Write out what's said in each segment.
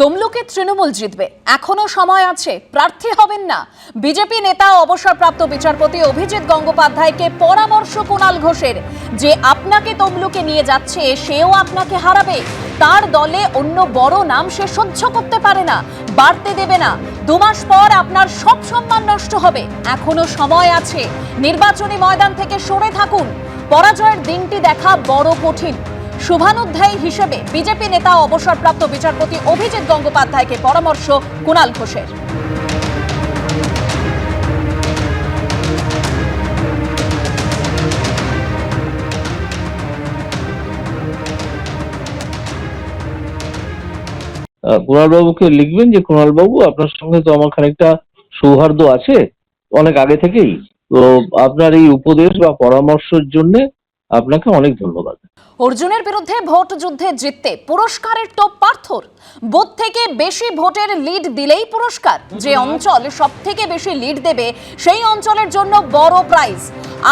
তমলুকে তৃণমূল জিতবে। এখনও সময় আছে, প্রার্থী হবেন না। বিজেপি নেতা অবসরপ্রাপ্ত বিচারপতি অভিজিৎ গঙ্গোপাধ্যায়কে পরামর্শ কুণাল ঘোষের। যে আপনাকে তমলুকে নিয়ে যাচ্ছে, সেও আপনাকে হারাবে। তার দলে অন্য বড় নাম সে সহ্য করতে পারে না, বাড়তে দেবে না। দু মাস পর আপনার সব সম্মান নষ্ট হবে। এখনও সময় আছে। নির্বাচনী ময়দান থেকে সরে থাকুন। পরাজয়ের দিনটি দেখা বড় কঠিন। শুভানুধ্যায়ী হিসেবে বিজেপি নেতা অবসরপ্রাপ্ত বিচারপতি অভিজিৎ গঙ্গোপাধ্যায়কে পরামর্শ কুণাল ঘোষের। কুণাল বাবুকে লিখবেন যে কুণাল বাবু আপনার সঙ্গে তো আমার খানিকটা সৌহার্দ্য আছে অনেক আগে থেকেই। তো আপনার এই উপদেশ বা পরামর্শের জন্য আপনাকে অনেক ধন্যবাদ। অর্জুনের বিরুদ্ধে ভোট যুদ্ধে জিততে পুরস্কারের টোপ পার্থর। বুথ থেকে বেশি ভোটের লিড দিলেই পুরস্কার। যে অঞ্চল সব থেকে বেশি লিড দেবে সেই অঞ্চলের জন্য বড় প্রাইজ।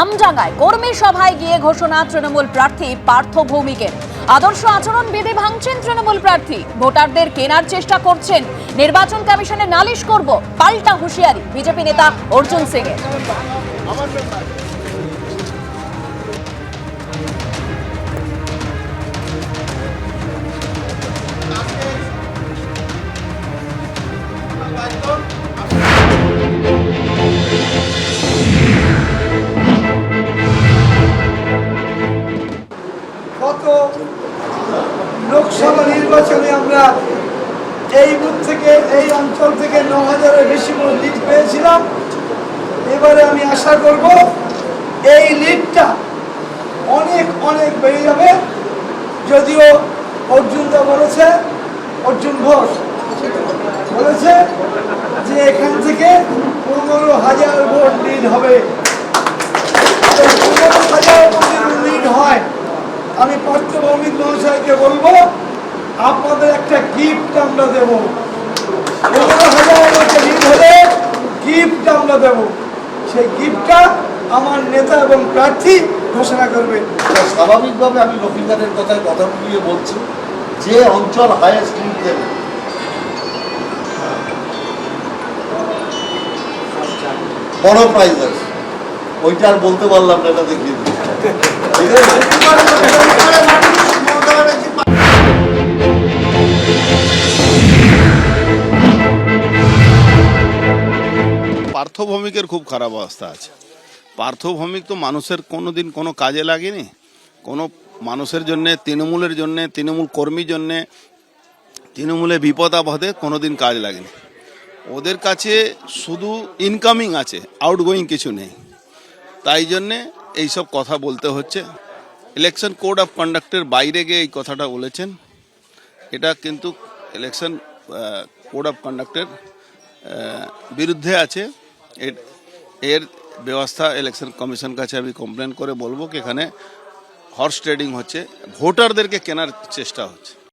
আমডাঙ্গায় কর্মী সভায় গিয়ে ঘোষণা তৃণমূল প্রার্থী পার্থ ভৌমিকের। আদর্শ আচরণ বিধি ভাঙছেন তৃণমূল প্রার্থী। ভোটারদের কেনার চেষ্টা করছেন। নির্বাচন কমিশনে নালিশ করব পাল্টা হুঁশিয়ারি বিজেপি নেতা অর্জুন সিং নির্বাচনে আমরা এই বুথ থেকে, এই অঞ্চল থেকে ন হাজারের বেশি করে লিড পেয়েছিলাম। এবারে আমি আশা করব এই লিডটা অনেক অনেক বেড়ে যাবে। যদিও অর্জুনদা বলেছে, অর্জুন ঘোষ বলেছে যে এখান থেকে পনেরো হাজার ভোট লিড হবে। পনেরো হাজার লিড হয়। আমি ভৌমিক মহাশয়কে বলব আপনাদের একটা গিফট আমরা দেব। পনেরো হাজার ভোটে লিড হলে গিফট আমরা দেব। সেই গিফটটা আমার নেতা এবং প্রার্থী ঘোষণা করবে। স্বাভাবিকভাবে আমি লক্ষ্মীকারের কথায় কথা বুলিয়ে বলছি যে অঞ্চল হায়েস্ট লিড দেবে। বড় প্রাইজ আছে। ওইটা আর বলতে পারলাম না এটা দেখিয়ে ঠিক আছে পার্থভৌমিকের খুব খারাপ অবস্থা আছে। পার্থভৌমিক তো মানুষের কোনো দিন কোনো কাজে লাগেনি। কোনো মানুষের জন্যে, তৃণমূলের জন্যে, তৃণমূল কর্মীর জন্যে, তৃণমূলে বিপদ আপদে কোনো দিন কাজ লাগেনি। ওদের কাছে শুধু ইনকামিং আছে আউটগোয়িং কিছু নেই। তাই জন্যে এইসব কথা বলতে হচ্ছে। ইলেকশন কোড অফ কন্ডাক্টের বাইরে গিয়ে এই কথাটা বলেছেন। এটা কিন্তু ইলেকশন কোড অফ কন্ডাক্টের বিরুদ্ধে আছে। এর ব্যবস্থা ইলেকশন কমিশন কাছে আমি কমপ্লেন করে বলব কি এখানে হর্স ট্রেডিং হচ্ছে, ভোটারদেরকে কেনার চেষ্টা হচ্ছে।